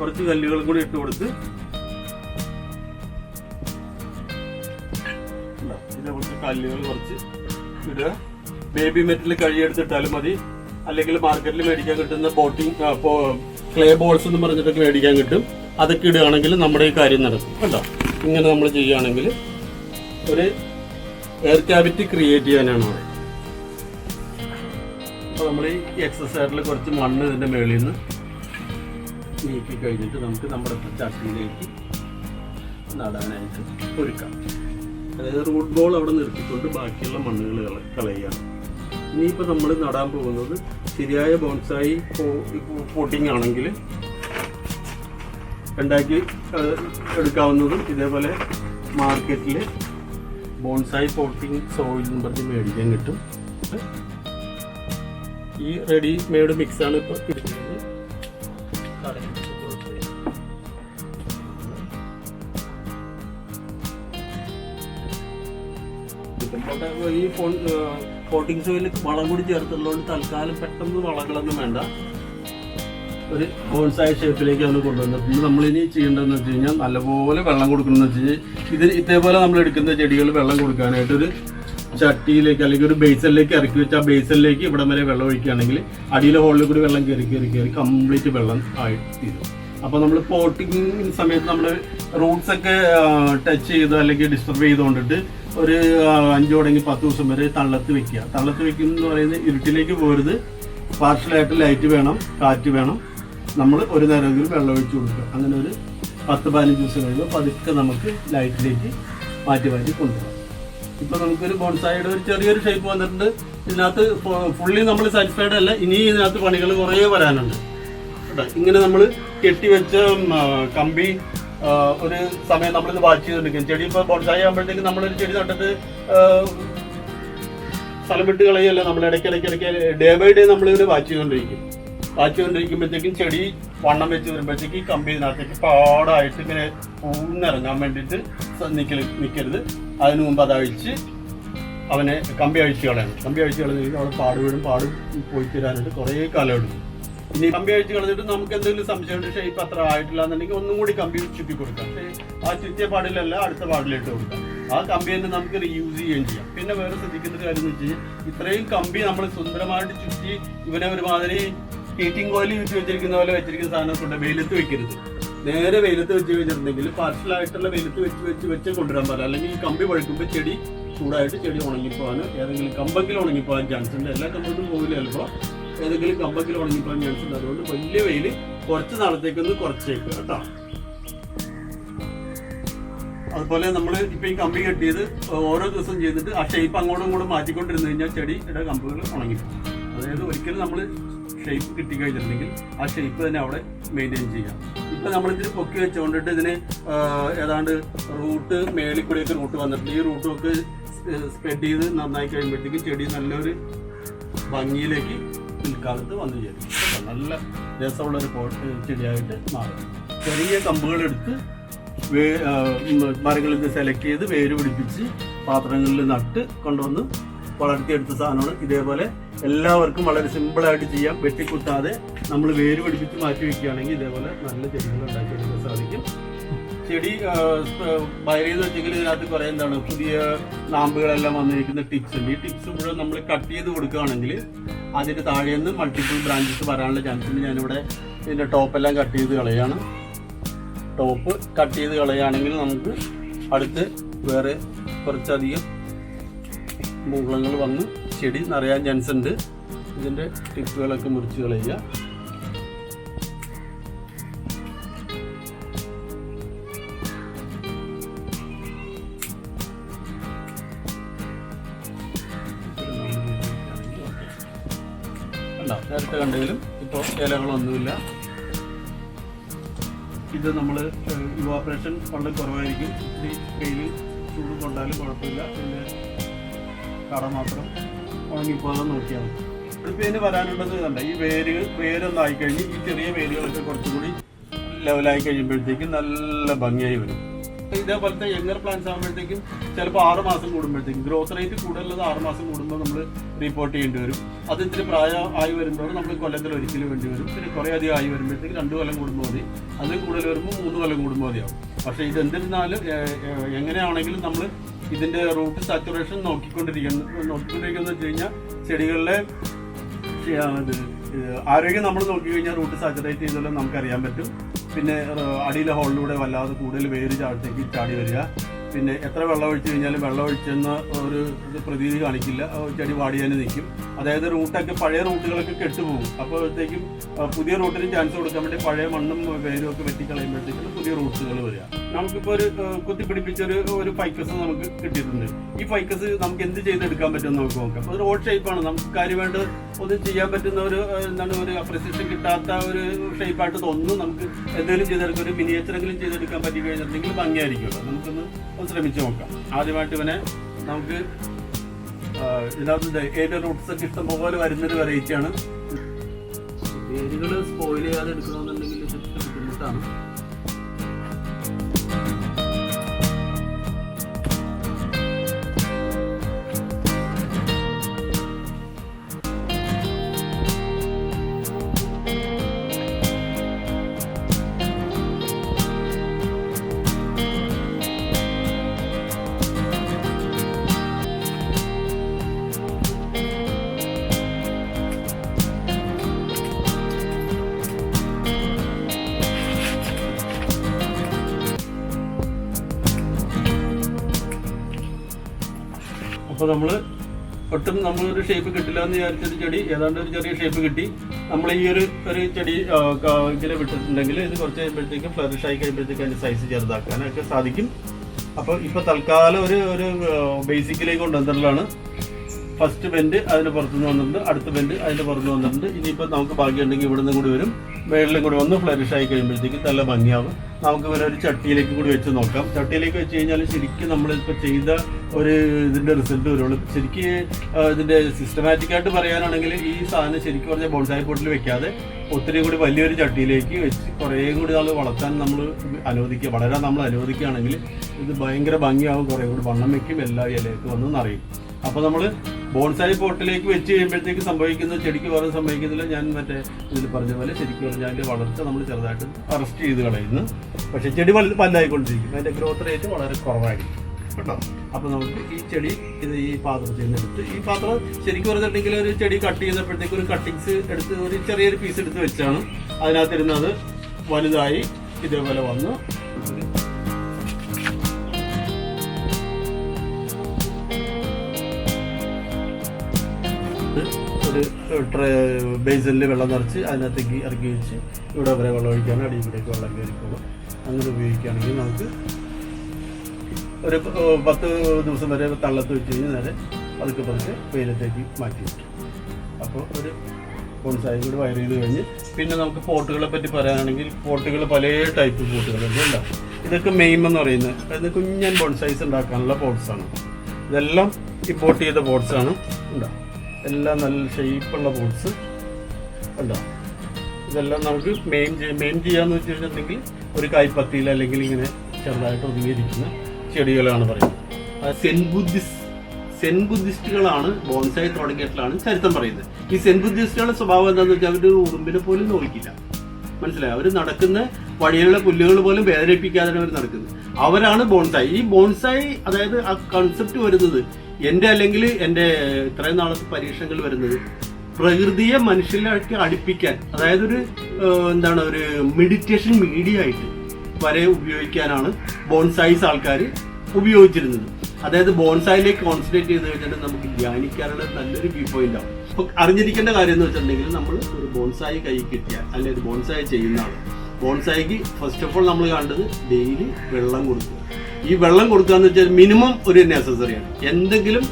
കുറച്ച് കല്ലുകൾ കൂടി ഇട്ട് കൊടുത്ത് കല്ലുകൾ കുറച്ച് ഇടുക. ബേബി മെറ്റിൽ കഴിയെടുത്തിട്ടാലും മതി. അല്ലെങ്കിൽ മാർക്കറ്റിൽ മേടിക്കാൻ കിട്ടുന്ന ബോട്ടിങ് ക്ലേ ബോൾസ് എന്ന് പറഞ്ഞിട്ടൊക്കെ മേടിക്കാൻ കിട്ടും. അതൊക്കെ ഇടുകയാണെങ്കിൽ നമ്മുടെ ഈ കാര്യം നടക്കും കേട്ടോ? ഇങ്ങനെ നമ്മൾ ചെയ്യുകയാണെങ്കിൽ ഒരു എയർ ക്യാവിറ്റി ക്രിയേറ്റ് ചെയ്യാനാണ് അവിടെ അപ്പോൾ നമ്മൾ ഈ എക്സസൈറിൽ കുറച്ച് മണ്ണ് ഇതിന്റെ മേളിൽ നിന്ന് നീക്കി കഴിഞ്ഞിട്ട് നമുക്ക് നമ്മുടെ ചട്ടിയിലേക്ക് നടാനായിട്ട് ഒരുക്കാം. അതായത് റൂട്ട് ബോൾ അവിടെ നിർത്തിക്കൊണ്ട് ബാക്കിയുള്ള മണ്ണുകൾ കള- കളയുകയാണ് ഇനിയിപ്പോൾ നമ്മൾ നടാൻ പോകുന്നത് ശരിയായ ബോൺസായി പോട്ടിംഗ് ആണെങ്കിൽ ഉണ്ടാക്കി എടുക്കാവുന്നതും ഇതേപോലെ മാർക്കറ്റിൽ ബോൺസായി പോട്ടിംഗ് സോയിൽ പറഞ്ഞ് മേടിക്കാൻ കിട്ടും. ഈ റെഡി മെയ്ഡ് മിക്സാണ് ഇപ്പോൾ കിട്ടുന്നത് ഈ ഫോൺ കോട്ടിംഗ് സോയിൽ വളം കൂടി ചേർത്തുള്ളതുകൊണ്ട് തൽക്കാലം പെട്ടെന്ന് വളങ്ങളൊന്നും വേണ്ട. ഒരു ബോൺസായ ഷേപ്പിലേക്ക് അവന് പിന്നെ നമ്മളിനി ചെയ്യേണ്ടതെന്ന് വെച്ച് കഴിഞ്ഞാൽ നല്ലപോലെ വെള്ളം കൊടുക്കണമെന്ന് വെച്ച് കഴിഞ്ഞാൽ ഇത് ഇതേപോലെ നമ്മൾ എടുക്കുന്ന ചെടികൾ വെള്ളം കൊടുക്കാനായിട്ട് ഒരു ചട്ടിയിലേക്ക് അല്ലെങ്കിൽ ഒരു ബേസലിലേക്ക് ഇറക്കി വെച്ച് ആ ബേസലിലേക്ക് ഇവിടെ വരെ വെള്ളം ഒഴിക്കുകയാണെങ്കിൽ അടിയിലെ ഹോളിൽ കൂടി വെള്ളം കയറി കയറി കയറി കംപ്ലീറ്റ് വെള്ളം ആയി തീരും. അപ്പോൾ നമ്മൾ പോട്ടിങ് സമയത്ത് നമ്മൾ റൂട്ട്സ് ഒക്കെ ടച്ച് ചെയ്ത് അല്ലെങ്കിൽ ഡിസ്റ്റർബ് ചെയ്തുകൊണ്ടിട്ട് ഒരു അഞ്ച് തുടങ്ങി പത്ത് ദിവസം വരെ തള്ളത്ത് വെക്കുക. തള്ളത്ത് വെക്കുന്ന പറയുന്നത് ഇരുട്ടിലേക്ക് പോരുത്. പാർഷ്യലായിട്ട് ലൈറ്റ് വേണം കാറ്റ് വേണം. നമ്മൾ ഒരു നേരമെങ്കിലും വെള്ളം ഒഴിച്ച് കൊടുക്കുക. അങ്ങനെ ഒരു പത്ത് പതിനഞ്ച് ദിവസം കഴിയുമ്പോൾ പതുക്കെ നമുക്ക് ലൈറ്റിലേക്ക് മാറ്റി മാറ്റി കൊണ്ടുപോകാം ഇപ്പോൾ നമുക്കൊരു ബോൺസായുടെ ഒരു ചെറിയൊരു ഷേപ്പ് വന്നിട്ടുണ്ട്. ഇതിനകത്ത് ഫുള്ളി നമ്മൾ സാറ്റിസ്ഫൈഡ് അല്ല. ഇനി ഇതിനകത്ത് പണികൾ കുറേ വരാനുണ്ട്. ഇങ്ങനെ നമ്മൾ കെട്ടിവെച്ച വെച്ച കമ്പി ഒരു സമയം നമ്മളിത് വാച്ച് ചെയ്തുകൊണ്ടിരിക്കും ചെടി ഇപ്പോൾ ബോൺസായി ആകുമ്പോഴത്തേക്ക് നമ്മളൊരു ചെടി നട്ടിട്ട് സ്ഥലം വിട്ട് കളയല്ല നമ്മൾ ഇടയ്ക്ക് ഇടയ്ക്ക് ഇടയ്ക്ക് ഡേ ബൈ ഡേ നമ്മൾ ഇവർ വാച്ച് ചെയ്തുകൊണ്ടിരിക്കും. വാച്ച് ചെയ്തുകൊണ്ടിരിക്കുമ്പോഴത്തേക്കും ചെടി വണ്ണം വെച്ച് വരുമ്പോഴത്തേക്ക് ഈ കമ്പി ഇതിനകത്തേക്ക് പാടായിട്ട് ഇങ്ങനെ പൂന്നിറങ്ങാൻ വേണ്ടിയിട്ട് നിൽക്കൽ നിൽക്കരുത് അതിനു മുമ്പ് അത് അഴിച്ച് അവനെ കമ്പി അഴിച്ച് കളയണം. കമ്പി അഴിച്ച് കളഞ്ഞെങ്കിൽ അവിടെ പാട് വീടും പാടും പോയി തരാനായിട്ട് കുറേ കാലം എടുക്കും. ഇനി കമ്പി അഴിച്ച് കളഞ്ഞിട്ട് നമുക്ക് എന്തെങ്കിലും സംശയമുണ്ട് ഷേപ്പ് അത്ര ആയിട്ടില്ല എന്നുണ്ടെങ്കിൽ ഒന്നും കൂടി കമ്പി ചുറ്റി കൊടുക്കാം. ആ ചുറ്റിയ പാടിലല്ല അടുത്ത പാടിലിട്ട് കൊടുക്കാം. ആ കമ്പി തന്നെ നമുക്ക് റീയൂസ് ചെയ്യുകയും ചെയ്യാം. പിന്നെ വേറെ ശ്രദ്ധിക്കുന്ന കാര്യം എന്ന് വെച്ച് കഴിഞ്ഞാൽ ഇത്രയും കമ്പി നമ്മൾ സുന്ദരമായിട്ട് ചുറ്റി ഇവനെ ഒരുമാതിരി സ്കേറ്റിംഗ് കോയിൽ ചുറ്റി വെച്ചിരിക്കുന്ന പോലെ വെച്ചിരിക്കുന്ന സാധനം കൊണ്ട് വെയിലത്ത് വെക്കരുത്. നേരെ വെയിലത്ത് വെച്ച് വെച്ചിട്ടുണ്ടെങ്കിൽ പാർഷ്യലായിട്ടുള്ള വെയിലത്ത് വെച്ച് വെച്ച് വെച്ച് കൊണ്ടുവരാൻ പാടില്ല. അല്ലെങ്കിൽ ഈ കമ്പി വഴുക്കുമ്പോൾ ചെടി ചൂടായിട്ട് ചെടി ഉണങ്ങിപ്പോകാൻ ഏതെങ്കിലും കമ്പെങ്കിലും ഉണങ്ങിപ്പോകാൻ ചാൻസ് ഉണ്ട്. എല്ലാ കമ്പത്തും പോകില്ല ചിലപ്പോൾ ഏതെങ്കിലും കമ്പക്കിൽ ഉണങ്ങിപ്പോകാൻ ചാൻസ് ഉണ്ട്. അതുകൊണ്ട് വലിയ വെയിൽ കുറച്ച് നാളത്തേക്കൊന്ന് കുറച്ചേക്കുക കേട്ടോ. അതുപോലെ നമ്മൾ ഇപ്പൊ ഈ കമ്പി കെട്ടിയത് ഓരോ ദിവസം ചെയ്തിട്ട് ആ ഷേപ്പ് അങ്ങോട്ടും ഇങ്ങോട്ടും മാറ്റിക്കൊണ്ടിരുന്നു കഴിഞ്ഞാൽ ചെടിയുടെ കമ്പുകൾ ഉണങ്ങിപ്പോകും അതായത് ഒരിക്കലും നമ്മൾ ഷേപ്പ് കിട്ടി കഴിഞ്ഞിട്ടുണ്ടെങ്കിൽ ആ ഷേപ്പ് തന്നെ അവിടെ മെയിന്റെയിൻ ചെയ്യാം. ഇപ്പൊ നമ്മൾ ഇതിന് പൊക്കി വെച്ചുകൊണ്ടിട്ട് ഇതിന് ഏതാണ്ട് റൂട്ട് മേളിൽ കൂടിയൊക്കെ റൂട്ട് വന്നിട്ടുണ്ട്. ഈ റൂട്ടൊക്കെ സ്പ്രെഡ് ചെയ്ത് നന്നായി കഴിയുമ്പോഴത്തേക്കും ചെടി നല്ലൊരു ഭംഗിയിലേക്ക് പിൽക്കാലത്ത് വന്നു ചേരും. നല്ല രസമുള്ള ഒരു പോട്ട് ചെടിയായിട്ട് മാറും. ചെറിയ കമ്പുകളെടുത്ത് വേ മരങ്ങളിൽ നിന്ന് സെലക്ട് ചെയ്ത് വേര് പിടിപ്പിച്ച് പാത്രങ്ങളിൽ നട്ട് കൊണ്ടുവന്ന് വളർത്തിയെടുത്ത സാധനമാണ്. ഇതേപോലെ എല്ലാവർക്കും വളരെ സിമ്പിളായിട്ട് ചെയ്യാം. വെട്ടിക്കുത്താതെ നമ്മൾ വേര് പിടിപ്പിച്ച് മാറ്റി വയ്ക്കുകയാണെങ്കിൽ ഇതേപോലെ നല്ല ചെടികൾ ഉണ്ടാക്കിയെടുക്കാൻ സാധിക്കും. ചെടി വയർ വെച്ചെങ്കിൽ ഇതിനകത്ത് കുറേ എന്താണ് പുതിയ നാമ്പുകളെല്ലാം വന്നിരിക്കുന്ന ടിപ്സ് ഉണ്ട്. ഈ ടിപ്സ് മുഴുവൻ നമ്മൾ കട്ട് ചെയ്ത് കൊടുക്കുകയാണെങ്കിൽ അതിന്റെ താഴെ നിന്ന് മൾട്ടിപ്പിൾ ബ്രാഞ്ചസ് വരാനുള്ള ചാൻസ് ഉണ്ട്. ഞാനിവിടെ ഇതിന്റെ ടോപ്പെല്ലാം കട്ട് ചെയ്ത് കളയാണ് ടോപ്പ് കട്ട് ചെയ്ത് കളയുകയാണെങ്കിൽ നമുക്ക് അടുത്ത് വേറെ കുറച്ചധികം മൂളങ്ങൾ വന്ന് ചെടി നിറയാൻ ചാൻസ് ഉണ്ട്. ഇതിന്റെ ടിപ്പുകളൊക്കെ മുറിച്ച് കളയുക. കണ്ടോ നേരത്തെ കണ്ടതിലും ഇപ്പോൾ ഇലകളൊന്നുമില്ല. ഇത് നമ്മൾ ഇവാപറേഷൻ വളരെ കുറവായിരിക്കും. ഇത്തിരി വെയിൽ ചൂട് കൊണ്ടാലും കുഴപ്പമില്ല. പിന്നെ കട മാത്രം ഉണങ്ങിപ്പോകാൻ നോക്കിയാൽ ഇപ്പം ഇതിന് വരാനുള്ളത് കണ്ട? ഈ വേര് വേരൊന്നായി കഴിഞ്ഞ് ഈ ചെറിയ വേരുകളൊക്കെ കുറച്ചുകൂടി ലെവലായി കഴിയുമ്പോഴത്തേക്കും നല്ല ഭംഗിയായി വരും. ഇതേപോലത്തെ യങ്ങർ പ്ലാന്റ്സ് ആകുമ്പോഴത്തേക്കും ചിലപ്പോൾ ആറ് മാസം കൂടുമ്പോഴത്തേക്കും. ഗ്രോത്ത് റേറ്റ് കൂടുതലുള്ളത് ആറ് മാസം കൂടുമ്പോൾ നമ്മൾ റിപ്പോർട്ട് ചെയ്യേണ്ടി വരും. അത് ഇത്തിരി പ്രായം ആയി വരുമ്പോൾ നമ്മൾ കൊല്ലത്തിൽ ഒരിക്കലും വേണ്ടി വരും. പിന്നെ കുറേ അധികം ആയി വരുമ്പോഴത്തേക്ക് രണ്ട് കൊല്ലം കൂടുമ്പോൾ മതി. അതിൽ കൂടുതൽ വരുമ്പോൾ മൂന്ന് കൊല്ലം കൂടുമ്പോൾ മതിയാവും. പക്ഷേ ഇത് എന്തിരുന്നാലും ഏഹ്, ഏഹ്, എങ്ങനെയാണെങ്കിലും നമ്മൾ ഇതിന്റെ റൂട്ട് സാച്ചുറേഷൻ നോക്കിക്കൊണ്ടിരിക്കുന്നു നോക്കിക്കൊണ്ടിരിക്കുന്നത് വെച്ച് കഴിഞ്ഞാൽ ചെടികളിലെ ആരോഗ്യം നമ്മൾ നോക്കി കഴിഞ്ഞാൽ റൂട്ട് സാച്ചുറേറ്റ് ചെയ്താലും നമുക്ക് അറിയാൻ പറ്റും. പിന്നെ അടിയിലെ ഹോളിലൂടെ വല്ലാതെ കൂടുതൽ വേര് ചാടത്തേക്ക് ചാടി വരിക. പിന്നെ എത്ര വെള്ളം ഒഴിച്ചു കഴിഞ്ഞാലും വെള്ളം ഒഴിച്ചെന്ന ഒരു പ്രതീതി കാണിക്കില്ല. ചെടി ചെടി വാടിയാനും നിൽക്കും. അതായത് റൂട്ടൊക്കെ പഴയ റൂട്ടുകളൊക്കെ കെട്ടുപോകും. അപ്പോഴത്തേക്കും പുതിയ റൂട്ടിന് ചാൻസ് കൊടുക്കാൻ വേണ്ടി പഴയ മണ്ണും വേരും ഒക്കെ വെട്ടിക്കളയുമ്പോഴത്തേക്കും പുതിയ റൂട്ടുകൾ വരിക. നമുക്കിപ്പോൾ ഒരു കുത്തിപ്പിടിപ്പിച്ചൊരു കുത്തിപ്പിടിപ്പിച്ച ഒരു ഒരു ഫൈക്കസ് നമുക്ക് കിട്ടിയിട്ടുണ്ട്. ഈ ഫൈക്കസ് നമുക്ക് എന്ത് ചെയ്തെടുക്കാൻ പറ്റുമെന്ന് നമുക്ക് നോക്കാം. ഒരു റോഡ് ഷേപ്പാണ് നമുക്ക് കാര്യമായിട്ട് ഒന്നും ചെയ്യാൻ പറ്റുന്ന ഒരു എന്താണ് ഒരു അപ്രസിഷൻ കിട്ടാത്ത ഒരു ഷേപ്പായിട്ട് തോന്നുന്നു. നമുക്ക് എന്തെങ്കിലും ചെയ്തെടുക്കാം ഒരു മിനിയേച്ചറെങ്കിലും ചെയ്തെടുക്കാൻ പറ്റി കഴിഞ്ഞിട്ടുണ്ടെങ്കിൽ ഭംഗിയായിരിക്കുമല്ലോ. നമുക്കൊന്ന് ഒന്ന് ശ്രമിച്ചു നോക്കാം. ആദ്യമായിട്ട് ഇവനെ നമുക്ക് ഇതിനകത്ത് ഏത് റൂട്ട്സ് ഒക്കെ ഇഷ്ടം പോലെ വരുന്നൊരു വെറൈറ്റിയാണ് വേരുകൾ സ്പോയിൽ ചെയ്യാതെ എടുക്കണമെന്നുണ്ടെങ്കിൽ ബുദ്ധിമുട്ടാണ്. അപ്പോൾ നമ്മൾ ഒട്ടും നമ്മളൊരു ഷേപ്പ് കിട്ടില്ല എന്ന് വിചാരിച്ചൊരു ചെടി ഏതാണ്ട് ഒരു ചെറിയ ഷേപ്പ് കിട്ടി. നമ്മൾ ഈ ഒരു ഒരു ചെടി ഇങ്ങനെ വിട്ടിട്ടുണ്ടെങ്കിൽ ഇത് കുറച്ച് കഴിയുമ്പോഴത്തേക്കും ഫ്ലറിഷ് ആയി കഴിയുമ്പോഴത്തേക്കും അതിന്റെ സൈസ് ചെറുതാക്കാനൊക്കെ സാധിക്കും. അപ്പോൾ ഇപ്പോൾ തൽക്കാലം ഒരു ഒരു ബേസിക്കിലേക്ക് കൊണ്ടുവന്നിട്ടുള്ളതാണ്. ഫസ്റ്റ് ബെൻഡ് അതിന് പുറത്തുനിന്ന് വന്നിട്ടുണ്ട്. അടുത്ത ബെൻഡ് അതിന്റെ പുറത്തുനിന്ന് വന്നിട്ടുണ്ട്. ഇനിയിപ്പോൾ നമുക്ക് ബാക്കിയുണ്ടെങ്കിൽ ഇവിടുന്ന് കൂടി വരും. മേളിലും കൂടി വന്ന് ഫ്ലറിഷ് ആയി കഴിയുമ്പോഴത്തേക്കും നല്ല ഭംഗിയാവും. നമുക്ക് ഇവരെ ഒരു ചട്ടിയിലേക്ക് കൂടി വെച്ച് നോക്കാം. ചട്ടിയിലേക്ക് വെച്ച് കഴിഞ്ഞാൽ ശരിക്കും നമ്മളിപ്പോൾ ചെയ്ത ഒരു ഇതിന്റെ റിസൾട്ട് വരുള്ളൂ. ശരിക്കും ഇതിന്റെ സിസ്റ്റമാറ്റിക്കായിട്ട് പറയാനാണെങ്കിൽ ഈ സാധനം ശരിക്കും പറഞ്ഞാൽ ബോൺസായി പോട്ടിൽ വെക്കാതെ ഒത്തിരി കൂടി വലിയൊരു ചട്ടിയിലേക്ക് വെച്ച് കുറേ കൂടി നാൾ വളർത്താൻ നമ്മൾ അനുവദിക്കുക. വളരാൻ നമ്മൾ അനുവദിക്കുകയാണെങ്കിൽ ഇത് ഭയങ്കര ഭംഗിയാവും. കുറേ കൂടി വണ്ണം വെക്കും എല്ലാ ഇലയൊക്കെ വന്ന് നിറയും. അപ്പോൾ നമ്മൾ ബോൺസായി പോട്ടിലേക്ക് വെച്ച് കഴിയുമ്പോഴത്തേക്ക് സംഭവിക്കുന്ന ചെടിക്ക് വേറെ സംഭവിക്കുന്നില്ല. ഞാൻ മറ്റേ ഇതിൽ പറഞ്ഞ പോലെ ശരിക്കും പറഞ്ഞാൽ അതിന്റെ വളർച്ച നമ്മൾ ചെറുതായിട്ട് അറസ്റ്റ് ചെയ്ത് കളയുന്നു. പക്ഷേ ചെടി വല്ല വലുതായിക്കൊണ്ടിരിക്കും അതിന്റെ ഗ്രോത്ത് റേറ്റ് വളരെ കുറവായിരിക്കും. കേട്ടോ? അപ്പോൾ നമുക്ക് ഈ ചെടി ഇത് ഈ പാത്രത്തിൽ നിന്ന് എടുത്ത് ഈ പാത്രം ശരിക്കും പറഞ്ഞിട്ടുണ്ടെങ്കിൽ ഒരു ചെടി കട്ട് ചെയ്യുന്നപ്പോഴത്തേക്ക് ഒരു കട്ടിങ്സ് എടുത്ത് ഒരു ചെറിയൊരു പീസ് എടുത്ത് വെച്ചാണ് അതിനകത്തിരുന്നത് വലുതായി ഇതേപോലെ വന്ന്. ഒരു ട്രേ ബേസിനിൽ വെള്ളം നിറച്ച് അതിനകത്തേക്ക് ഇറക്കി വെച്ച് ഇവിടെ വരെ വെള്ളം ഒഴിക്കാൻ അടിയിൽ കൂടെയൊക്കെ വെള്ളം കയറിക്കോളും അങ്ങനെ ഉപയോഗിക്കുകയാണെങ്കിൽ നമുക്ക് ഒരു പത്ത് ദിവസം വരെ തള്ളത്ത് വെച്ച് കഴിഞ്ഞ് നേരെ പതുക്കെ പതുക്കെ വെയിലത്തേക്ക് മാറ്റി വെക്കും. അപ്പോൾ ഒരു ബോൺസായി കൂടി വയർ ചെയ്ത് കഴിഞ്ഞ് പിന്നെ നമുക്ക് പോട്ടുകളെ പറ്റി പറയുകയാണെങ്കിൽ പോട്ടുകൾ പല ടൈപ്പ് പോട്ടുകളുണ്ട് ഉണ്ടാവും ഇതൊക്കെ മെയിം എന്ന് പറയുന്നത് അതായത് കുഞ്ഞൻ ബോൺസൈസ് ഉണ്ടാക്കാനുള്ള പോട്ട്സാണ് ഇതെല്ലാം ഇമ്പോർട്ട് ചെയ്ത പോട്ട്സാണ് ഉണ്ടോ? എല്ലാം നല്ല ഷേപ്പുള്ള പോട്ട്സ് ഉണ്ടോ ഇതെല്ലാം നമുക്ക് മെയിൻ മെയിൻ ചെയ്യാന്ന് വെച്ച് കഴിഞ്ഞിട്ടുണ്ടെങ്കിൽ ഒരു കായ്പത്തിയിൽ അല്ലെങ്കിൽ ഇങ്ങനെ ചെറുതായിട്ട് ഒതുങ്ങിയിരിക്കുന്ന ചെടികളാണ് പറയുന്നത്. സെൻ ബുദ്ധിസ് സെൻ ബുദ്ധിസ്റ്റുകളാണ് ബോൺസായി തുടങ്ങിയിട്ടാണ് ചരിത്രം പറയുന്നത്. ഈ സെൻ ബുദ്ധിസ്റ്റുകളുടെ സ്വഭാവം എന്താണെന്ന് വെച്ചാൽ അവർ ഉറുമ്പിനെ പോലും നോക്കില്ല മനസ്സിലായി? അവർ നടക്കുന്ന വഴിയിലുള്ള പുല്ലുകൾ പോലും വേദനിപ്പിക്കാതെ അവർ നടക്കുന്നത്. അവരാണ് ബോൺസായി ഈ ബോൺസായി അതായത് ആ കൺസെപ്റ്റ് വരുന്നത് എന്റെ അല്ലെങ്കിൽ എന്റെ ഇത്രയും നാളത്തെ പരീക്ഷണങ്ങൾ വരുന്നത് പ്രകൃതിയെ മനുഷ്യരിലേക്ക് അടുപ്പിക്കാൻ അതായത് ഒരു എന്താണ് ഒരു മെഡിറ്റേഷൻ മീഡിയ ആയിട്ട് വരെ ഉപയോഗിക്കാനാണ് ബോൺസൈസ് ആൾക്കാർ ഉപയോഗിച്ചിരുന്നത്. അതായത് ബോൺസായിലേക്ക് കോൺസെൻട്രേറ്റ് ചെയ്ത് കഴിഞ്ഞാൽ നമുക്ക് ധ്യാനിക്കാനുള്ള നല്ലൊരു വ്യൂ പോയിന്റ് ആവും അപ്പൊ അറിഞ്ഞിരിക്കേണ്ട കാര്യം എന്ന് വെച്ചിട്ടുണ്ടെങ്കിൽ നമ്മൾ ഒരു ബോൺസായി കൈ കിട്ടിയാൽ അല്ലെങ്കിൽ ബോൺസായി ചെയ്യുന്ന ആൾ ബോൺസായിക്ക് ഫസ്റ്റ് ഓഫ് ഓൾ നമ്മൾ കണ്ടത് ഡെയിലി വെള്ളം കൊടുക്കുക. ഈ വെള്ളം കൊടുക്കുക എന്ന് വെച്ചാൽ മിനിമം ഒരു നെസസറിയാണ് എന്തെങ്കിലും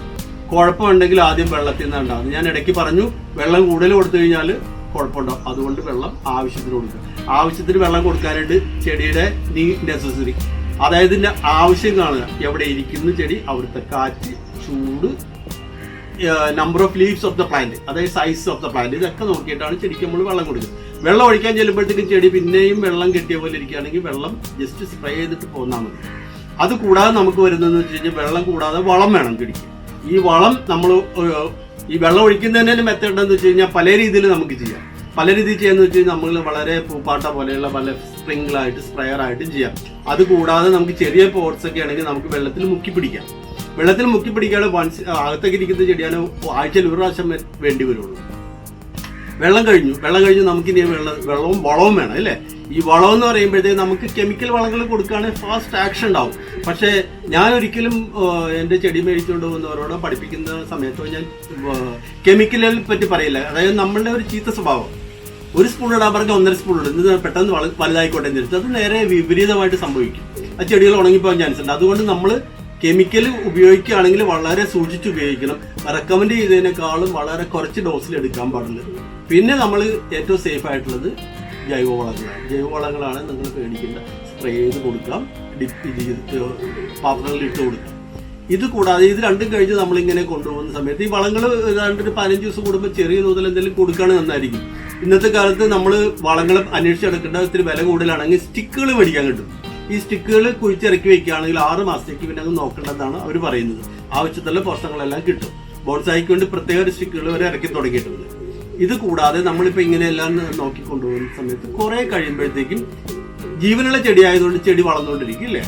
കുഴപ്പമുണ്ടെങ്കിൽ ആദ്യം വെള്ളത്തിൽ നിന്ന് ഉണ്ടാകും ഞാൻ ഇടയ്ക്ക് പറഞ്ഞു വെള്ളം കൂടുതൽ കൊടുത്തു കഴിഞ്ഞാൽ കുഴപ്പമുണ്ടാവും. അതുകൊണ്ട് വെള്ളം ആവശ്യത്തിന് കൊടുക്കുക. ആവശ്യത്തിന് വെള്ളം കൊടുക്കാനായിട്ട് ചെടിയുടെ നീ നെസസറി അതായത് ആവശ്യം കാണുക. എവിടെ ഇരിക്കുന്ന ചെടി അവിടുത്തെ കാറ്റ് ചൂട് number of leaves of the plant അതായത് സൈസ് ഓഫ് ദ പ്ലാന്റ് ഇതൊക്കെ നോക്കിയിട്ടാണ് ചെടിക്ക് നമ്മൾ വെള്ളം കൊടുക്കുന്നത് വെള്ളം ഒഴിക്കാൻ ചെല്ലുമ്പോഴത്തേക്കും ചെടി പിന്നെയും വെള്ളം കിട്ടിയ പോലെ ഇരിക്കുകയാണെങ്കിൽ വെള്ളം ജസ്റ്റ് സ്പ്രേ ചെയ്തിട്ട് മതി. അത് കൂടാതെ നമുക്ക് വരുന്നതെന്ന് വെച്ച് കഴിഞ്ഞാൽ വെള്ളം കൂടാതെ വളം വേണം ചെടിക്ക് ഈ വളം നമ്മൾ ഈ വെള്ളം ഒഴിക്കുന്നതിന് മെത്തേഡ് എന്ന് വെച്ച് കഴിഞ്ഞാൽ പല രീതിയിൽ നമുക്ക് ചെയ്യാം. പല രീതിയിൽ ചെയ്യാന്ന് വെച്ച് കഴിഞ്ഞാൽ നമ്മൾ വളരെ പൂപ്പാട്ട പോലെയുള്ള പല സ്പ്രിങ്കിളായിട്ട് സ്പ്രെയർ ആയിട്ടും ചെയ്യാം. അത് കൂടാതെ നമുക്ക് ചെറിയ പോർട്സ് ഒക്കെ ആണെങ്കിൽ നമുക്ക് വെള്ളത്തിൽ മുക്കി പിടിക്കാം. വെള്ളത്തിൽ മുക്കി പിടിക്കാതെ വൺസ് അകത്തേക്ക് ഇരിക്കുന്ന ചെടിയാണ് ആഴ്ചയിൽ ഒരു പ്രാവശ്യം വേണ്ടി വരുള്ളൂ. വെള്ളം കഴിഞ്ഞു. വെള്ളം കഴിഞ്ഞു നമുക്കിനി വെള്ളം വെള്ളവും വളവും വേണം അല്ലേ? ഈ വളം എന്ന് പറയുമ്പോഴത്തേക്ക് നമുക്ക് കെമിക്കൽ വളങ്ങൾ കൊടുക്കുകയാണെങ്കിൽ ഫാസ്റ്റ് ആക്ഷൻ ഉണ്ടാവും. പക്ഷേ ഞാൻ ഒരിക്കലും എന്റെ ചെടി മേടിച്ചുകൊണ്ട് പോകുന്നവരോട് പഠിപ്പിക്കുന്ന സമയത്തോ ഞാൻ കെമിക്കലുകളെ പറ്റി പറയില്ല. അതായത് നമ്മളുടെ ഒരു ചീത്ത സ്വഭാവം. ഒരു സ്പൂൺ ഇടാൻ പറഞ്ഞാൽ ഒന്നര സ്പൂൺ ഇടും ഇത് പെട്ടെന്ന് വള- വലുതായിക്കോട്ടെ എന്ന് അത് നേരെ വിപരീതമായിട്ട് സംഭവിക്കും. ആ ചെടികൾ ഉണങ്ങിപ്പോകാൻ ചാൻസ് ഉണ്ട്. അതുകൊണ്ട് നമ്മൾ കെമിക്കൽ ഉപയോഗിക്കുകയാണെങ്കിൽ വളരെ സൂക്ഷിച്ച് ഉപയോഗിക്കണം. റെക്കമെൻഡ് ചെയ്തതിനേക്കാളും വളരെ കുറച്ച് ഡോസിൽ എടുക്കാൻ പാടില്ല പിന്നെ നമ്മൾ ഏറ്റവും സേഫ് ആയിട്ടുള്ളത് ജൈവവളങ്ങളാണ് ജൈവവളങ്ങളാണ് നിങ്ങൾ മേടിക്കേണ്ട സ്പ്രേ ചെയ്ത് കൊടുക്കാം. ഡിപ്പ് ചെയ്ത് പാത്രങ്ങളിൽ ഇട്ട് കൊടുക്കാം. ഇത് കൂടാതെ ഇത് രണ്ടും കഴിഞ്ഞ് നമ്മളിങ്ങനെ കൊണ്ടുപോകുന്ന സമയത്ത് ഈ വളങ്ങൾ ഏതാണ്ട് ഒരു പതിനഞ്ച് ദിവസം കൂടുമ്പോൾ ചെറിയ തോതിൽ എന്തെങ്കിലും കൊടുക്കുകയാണ് നന്നായിരിക്കും. ഇന്നത്തെ കാലത്ത് നമ്മൾ വളങ്ങൾ അന്വേഷിച്ചെടുക്കേണ്ട ഒത്തിരി വില കൂടുതലാണെങ്കിൽ സ്റ്റിക്കുകൾ മേടിക്കാൻ കിട്ടും. ഈ സ്റ്റിക്കുകൾ കുഴിച്ചിറക്കി വെക്കുകയാണെങ്കിൽ ആറ് മാസത്തേക്ക് പിന്നെ അത് നോക്കേണ്ടതാണ് അവർ പറയുന്നത്. ആവശ്യത്തിലുള്ള പോഷകങ്ങളെല്ലാം കിട്ടും. ബോൺസായിക്ക് വേണ്ടി പ്രത്യേക ഒരു സ്റ്റിക്കുകൾ വരെ ഇറക്കി തുടങ്ങിയിട്ടുണ്ട്. ഇത് കൂടാതെ നമ്മളിപ്പോൾ ഇങ്ങനെയെല്ലാം നോക്കിക്കൊണ്ടുപോകുന്ന സമയത്ത് കുറെ കഴിയുമ്പോഴത്തേക്കും ജീവനുള്ള ചെടി ആയതുകൊണ്ട് ചെടി വളർന്നുകൊണ്ടിരിക്കും ഇല്ലേ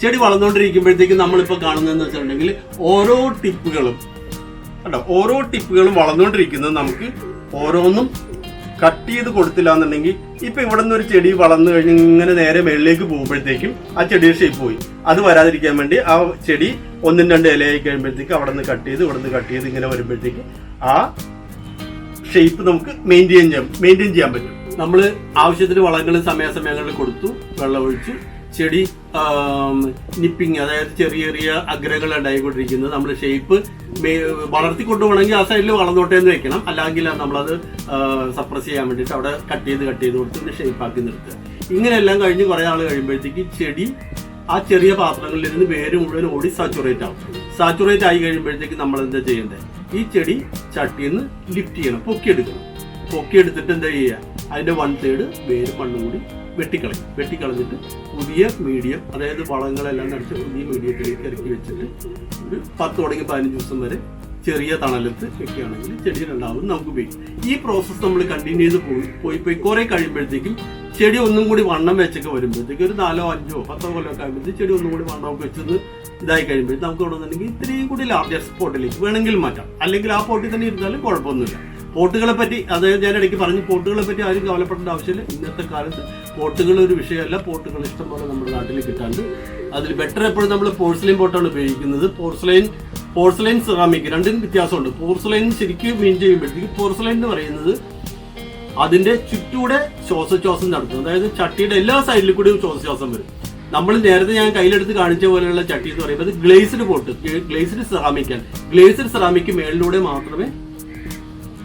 ചെടി വളർന്നുകൊണ്ടിരിക്കുമ്പോഴത്തേക്കും നമ്മളിപ്പോൾ കാണുന്നതെന്ന് വെച്ചിട്ടുണ്ടെങ്കിൽ ഓരോ ടിപ്പുകളും കണ്ടോ? ഓരോ ടിപ്പുകളും വളർന്നുകൊണ്ടിരിക്കുന്നത് നമുക്ക് ഓരോന്നും കട്ട് ചെയ്ത് കൊടുത്തില്ല എന്നുണ്ടെങ്കിൽ ഇപ്പൊ ഇവിടെ നിന്ന് ഒരു ചെടി വളർന്നു കഴിഞ്ഞ് ഇങ്ങനെ നേരെ മേളിലേക്ക് പോകുമ്പോഴത്തേക്കും ആ ചെടിയുടെ ഷേപ്പ് പോയി. അത് വരാതിരിക്കാൻ വേണ്ടി ആ ചെടി ഒന്നും രണ്ട് ഇലയായി കഴിയുമ്പോഴത്തേക്ക് അവിടെ നിന്ന് കട്ട് ചെയ്ത് ഇവിടെ നിന്ന് കട്ട് ചെയ്ത് ഇങ്ങനെ വരുമ്പോഴത്തേക്ക് ആ ഷേപ്പ് നമുക്ക് മെയിന്റെയിൻ ചെയ്യാം മെയിന്റെയിൻ ചെയ്യാൻ പറ്റും. നമ്മൾ ആവശ്യത്തിന് വളങ്ങൾ സമയാസമയങ്ങളിൽ കൊടുത്തു വെള്ളമൊഴിച്ചു ചെടി നിപ്പിങ് അതായത് ചെറിയ ചെറിയ അഗ്രകൾ ഉണ്ടായിക്കൊണ്ടിരിക്കുന്നത്. നമ്മൾ ഷേപ്പ് വളർത്തി കൊണ്ടുപോകണമെങ്കിൽ ആ സൈഡിൽ വളർന്നോട്ടെ എന്ന് വെക്കണം. അല്ലെങ്കിൽ നമ്മളത് സപ്രസ് ചെയ്യാൻ വേണ്ടിയിട്ട് അവിടെ കട്ട് ചെയ്ത് കട്ട് ചെയ്ത് കൊടുത്ത് ഷേപ്പ് ആക്കി നിർത്തുക. ഇങ്ങനെയെല്ലാം കഴിഞ്ഞ് കുറേ ആൾ കഴിയുമ്പോഴത്തേക്ക് ചെടി ആ ചെറിയ പാത്രങ്ങളിൽ നിന്ന് വേര് മുഴുവൻ ഓടി സാച്ചുറേറ്റ് ആവും. സാച്ചുറേറ്റ് ആയി കഴിയുമ്പോഴത്തേക്ക് നമ്മൾ എന്താ ചെയ്യേണ്ടത്? ഈ ചെടി ചട്ടിയിൽ നിന്ന് ലിഫ്റ്റ് ചെയ്യണം പൊക്കിയെടുക്കണം. പൊക്കിയെടുത്തിട്ട് എന്താ ചെയ്യുക? അതിന്റെ വൺ സൈഡ് വേര് മണ്ണും കൂടി വെട്ടിക്കളയും. വെട്ടിക്കളഞ്ഞിട്ട് പുതിയ മീഡിയം അതായത് വളങ്ങളെല്ലാം നടിച്ച് പുതിയ മീഡിയത്തിലേക്ക് ഇറക്കി വെച്ചിട്ട് ഒരു പത്ത് തുടങ്ങി പതിനഞ്ച് ദിവസം വരെ ചെറിയ തണലത്ത് വെക്കുകയാണെങ്കിൽ ചെടി രണ്ടാമത് നമുക്ക് ഉപയോഗിക്കും. ഈ പ്രോസസ്സ് നമ്മൾ കണ്ടിന്യൂ ചെയ്ത് പോയി പോയി പോയി കുറെ കഴിയുമ്പോഴത്തേക്കും ചെടി ഒന്നും കൂടി വണ്ണം വെച്ചൊക്കെ വരുമ്പോഴത്തേക്ക് ഒരു നാലോ അഞ്ചോ പത്തോ കൊല്ലമൊക്കെ ആകുമ്പോഴത്തേക്ക് ചെടി ഒന്നും കൂടി വണ്ണമൊക്കെ വെച്ചത് ഇതായി കഴിയുമ്പോൾ നമുക്ക് കൊണ്ടുവന്നിട്ടുണ്ടെങ്കിൽ ഇത്രയും കൂടി ലാർജർ പോട്ടിലേക്ക് വേണമെങ്കിൽ മാറ്റാം. അല്ലെങ്കിൽ ആ പോട്ടിൽ തന്നെ ഇരുന്നാലും കുഴപ്പമൊന്നുമില്ല. പോട്ടുകളെ പറ്റി അതായത് ഞാൻ ഇടയ്ക്ക് പറഞ്ഞു പോട്ടുകളെ പറ്റി ആരും കവലപ്പെടേണ്ട ആവശ്യമില്ല. ഇന്നത്തെ കാലത്ത് പോട്ടുകൾ ഒരു വിഷയമല്ല. പോട്ടുകൾ ഇഷ്ടംപോലെ നമ്മുടെ നാട്ടിൽ കിട്ടാണ്ട് അതിൽ ബെറ്റർ എപ്പോഴും നമ്മൾ പോർസലൈൻ പോട്ടാണ് ഉപയോഗിക്കുന്നത്. പോർസലൈൻ പോർസലൈൻ സെറാമിക് രണ്ടിനും വ്യത്യാസമുണ്ട്. പോർസലൈൻ ശരിക്കും മീൻ ചെയ്യുമ്പോഴത്തേക്ക് പോർസലൈൻ എന്ന് പറയുന്നത് അതിന്റെ ചുറ്റൂടെ ശ്വാസോച്ഛ്വാസം നടത്തും. അതായത് ചട്ടിയുടെ എല്ലാ സൈഡിലും കൂടി ശ്വാസോച്ഛ്വാസം വരും. നമ്മൾ നേരത്തെ ഞാൻ കയ്യിലെടുത്ത് കാണിച്ച പോലെയുള്ള ചട്ടി എന്ന് പറയുന്നത് ഗ്ലേസ്ഡ് പോട്ട്. ഗ്ലേസ്ഡ് സെറാമിക്കാണ് ഗ്ലേസ്ഡ് സെറാമിക്ക് മേളിലൂടെ മാത്രമേ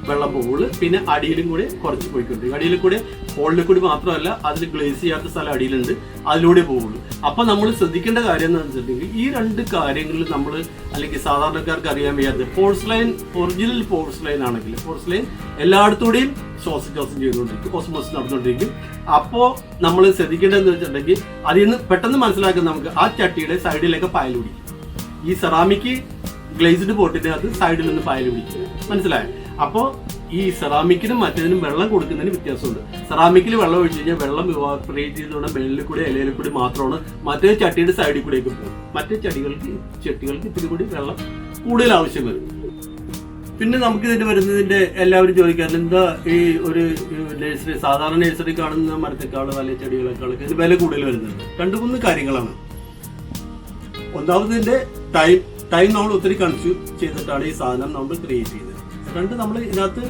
വെള്ളം പോവുള്ളൂ പിന്നെ അടിയിലും കൂടി കുറച്ച് പോയിക്കൊണ്ടിരിക്കും അടിയിൽ കൂടി ഹോളിൽ കൂടി മാത്രമല്ല അതിൽ ഗ്ലേസ് ചെയ്യാത്ത സ്ഥലം അടിയിലുണ്ട് അതിലൂടെ പോവുള്ളൂ. അപ്പൊ നമ്മൾ ശ്രദ്ധിക്കേണ്ട കാര്യം എന്ന് വെച്ചിട്ടുണ്ടെങ്കിൽ ഈ രണ്ട് കാര്യങ്ങളിൽ നമ്മൾ അല്ലെങ്കിൽ സാധാരണക്കാർക്ക് അറിയാൻ വയ്യാത്ത force line original force line ആണെങ്കിൽ ഫോഴ്സ് ലൈൻ എല്ലായിടത്തൂടെയും ശ്വാസോച്ഛ്വാസം ചെയ്തുകൊണ്ടിരിക്കും ഓസ്മോസ് നടന്നുകൊണ്ടിരിക്കും. അപ്പോൾ നമ്മൾ ശ്രദ്ധിക്കേണ്ടതെന്ന് വെച്ചിട്ടുണ്ടെങ്കിൽ അതിൽ നിന്ന് പെട്ടെന്ന് മനസ്സിലാക്കാൻ നമുക്ക് ആ ചട്ടിയുടെ സൈഡിലേക്ക് പായൽ പിടിക്കും. ഈ സെറാമിക് ഗ്ലേസ്ഡ് അത് സൈഡിൽ നിന്ന് പായൽ പിടിക്കും. മനസ്സിലായോ? അപ്പോൾ ഈ സെറാമിക്കിനും മറ്റേതിനും വെള്ളം കൊടുക്കുന്നതിന് വ്യത്യാസമുണ്ട്. സെറാമിക്കിൽ വെള്ളം ഒഴിച്ചു കഴിഞ്ഞാൽ വെള്ളം വിവാഹപ്രേറ്റ് ചെയ്തുകൊണ്ട് മെല്ലിൽ കൂടി ഇലയിൽ കൂടി മാത്രമാണ് മറ്റേ ചട്ടിയുടെ സൈഡിൽ കൂടിയൊക്കെ പോകും. മറ്റേ ചെടികൾക്ക് ചെട്ടികൾക്ക് ഇത്തിരി കൂടി വെള്ളം കൂടുതൽ ആവശ്യം വരും. പിന്നെ നമുക്ക് ഇതിന്റെ വരുന്നതിന്റെ എല്ലാവരും ചോദിക്കാറുണ്ട് എന്താ ഈ ഒരു നഴ്സറി സാധാരണ നഴ്സറി കാണുന്ന മരത്തെക്കാളും അല്ലെങ്കിൽ ചെടികളെക്കാളൊക്കെ ഇത് വില കൂടുതൽ വരുന്നുണ്ട്. രണ്ട് മൂന്ന് കാര്യങ്ങളാണ്. ഒന്നാമതിന്റെ ടൈം ടൈം നമ്മൾ ഒത്തിരി കൺസ്യൂം ചെയ്തിട്ടാണ് ഈ സാധനം നമ്മൾ ക്രിയേറ്റ് ചെയ്തത് രണ്ട് നമ്മൾ ഇതിനകത്ത്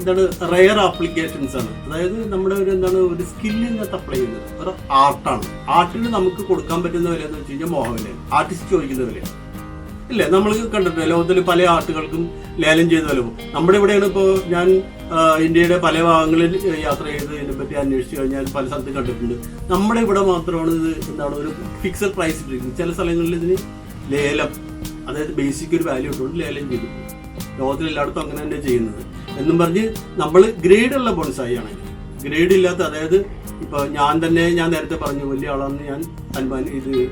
എന്താണ് റയർ ആപ്ലിക്കേഷൻസ് ആണ്. അതായത് നമ്മുടെ ഒരു എന്താണ് ഒരു സ്കില്ലിനകത്ത് അപ്ലൈ ചെയ്യുന്നത്. ഒരു ആർട്ടാണ് ആർട്ടിന് നമുക്ക് കൊടുക്കാൻ പറ്റുന്ന വില എന്ന് വെച്ച് കഴിഞ്ഞാൽ മോഹവില ആർട്ടിസ്റ്റ് ചോദിക്കുന്ന വില ഇല്ല? നമ്മൾ കണ്ടിട്ടുണ്ട് ലോകത്തിൽ പല ആർട്ടുകൾക്കും ലേലം ചെയ്ത് വില പോകും. നമ്മുടെ ഇവിടെയാണ് ഇപ്പോൾ ഞാൻ ഇന്ത്യയുടെ പല ഭാഗങ്ങളിൽ യാത്ര ചെയ്ത് ഇതിനെപ്പറ്റി അന്വേഷിച്ച് കഴിഞ്ഞാൽ പല സ്ഥലത്തും കണ്ടിട്ടുണ്ട്. നമ്മുടെ ഇവിടെ മാത്രമാണ് ഇത് എന്താണ് ഒരു ഫിക്സഡ് പ്രൈസ് ഇട്ടിരിക്കുന്നത്. ചില സ്ഥലങ്ങളിൽ ഇതിന് ലേലം അതായത് ബേസിക് ഒരു വാല്യൂ ഇട്ടുകൊണ്ട് ലേലം ചെയ്തു ലോകത്തിൽ എല്ലായിടത്തും അങ്ങനെ തന്നെ ചെയ്യുന്നത്. എന്നും പറഞ്ഞ് നമ്മൾ ഗ്രേഡുള്ള ബോൺസായി ആണെങ്കിൽ ഗ്രേഡ് ഇല്ലാത്ത അതായത് ഇപ്പൊ ഞാൻ തന്നെ ഞാൻ നേരത്തെ പറഞ്ഞു വലിയ ആളാണെന്ന് ഞാൻ അനുമാനി ഇത്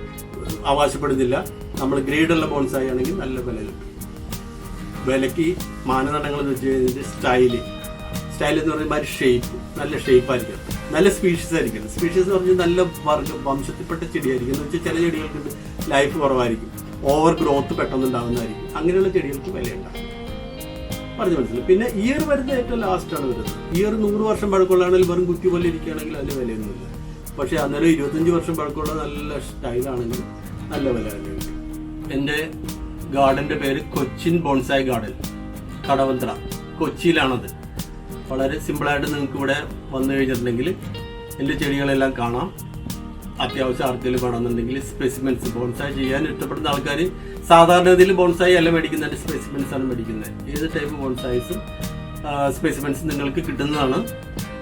അവകാശപ്പെടുന്നില്ല. നമ്മൾ ഗ്രേഡുള്ള ബോൺസായി ആണെങ്കിൽ നല്ല വില വിലക്ക് മാനദണ്ഡങ്ങൾ എന്ന് വെച്ച് കഴിഞ്ഞാൽ സ്റ്റൈൽ സ്റ്റൈൽ എന്ന് പറയുമ്പോൾ ഒരു ഷേപ്പ് നല്ല ഷേപ്പ് ആയിരിക്കണം. നല്ല സ്പീഷീസ് ആയിരിക്കണം. സ്പീഷീസ് എന്ന് പറഞ്ഞാൽ നല്ല വർഗം വംശത്തിൽപ്പെട്ട ചെടിയായിരിക്കും. എന്ന് വെച്ചാൽ ചില ചെടികൾക്ക് ലൈഫ് കുറവായിരിക്കും. ഓവർ ഗ്രോത്ത് പെട്ടെന്ന് ഉണ്ടാകുന്നതായിരിക്കും അങ്ങനെയുള്ള ചെടികൾക്ക് വിലയുണ്ടാകും. പറഞ്ഞു മനസ്സിലായി. പിന്നെ ഇയർ വരുന്ന ഏറ്റവും ലാസ്റ്റാണ് വരുന്നത് ഇയർ നൂറ് വർഷം പഴക്കമുള്ളതാണെങ്കിൽ വെറും കുറ്റി പോലെ ഇരിക്കുകയാണെങ്കിൽ അതിന് വിലയൊന്നുമില്ല. പക്ഷേ അന്നേരം ഇരുപത്തഞ്ച് വർഷം പഴക്കമുള്ള നല്ല സ്റ്റൈലാണെങ്കിൽ നല്ല വില എന്റെ ഗാർഡന്റെ പേര് കൊച്ചിൻ ബോൺസായി ഗാർഡൻ. കടവന്ത്ര. കൊച്ചിയിലാണത്. വളരെ സിമ്പിളായിട്ട് നിങ്ങൾക്ക് ഇവിടെ വന്നു കഴിഞ്ഞിട്ടുണ്ടെങ്കിൽ എന്റെ ചെടികളെല്ലാം കാണാം. അത്യാവശ്യം ആർക്കെങ്കിലും വേണമെന്നുണ്ടെങ്കിൽ സ്പെസിമെൻസ് ബോൺസായി ചെയ്യാൻ ഇഷ്ടപ്പെടുന്ന ആൾക്കാർ സാധാരണ ഇതിൽ ബോൺസായി അല്ല മേടിക്കുന്നുണ്ട് സ്പെസിമെൻസ് ആണ് മേടിക്കുന്നത്. ഏത് ടൈപ്പ് ബോൺസായിസും സ്പെസിമെൻസ് നിങ്ങൾക്ക് കിട്ടുന്നതാണ്.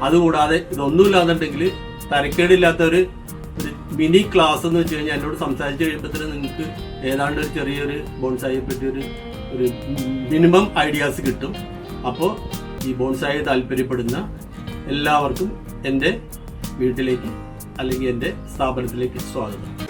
അതുകൂടാതെ ഇതൊന്നുമില്ലാന്നുണ്ടെങ്കിൽ തരക്കേടില്ലാത്ത ഒരു മിനി ക്ലാസ് എന്ന് വെച്ച് കഴിഞ്ഞാൽ എന്നോട് സംസാരിച്ച് കഴിയുമ്പോഴത്തേന് നിങ്ങൾക്ക് ഏതാണ്ട് ഒരു ചെറിയൊരു ബോൺസായിയെ പറ്റിയൊരു ഒരു ഒരു മിനിമം ഐഡിയാസ് കിട്ടും. അപ്പോൾ ഈ ബോൺസായി താല്പര്യപ്പെടുന്ന എല്ലാവർക്കും എന്റെ വീട്ടിലേക്ക് അല്ലെങ്കിൽ എന്റെ സ്ഥാപനത്തിലേക്ക് സ്വാഗതം.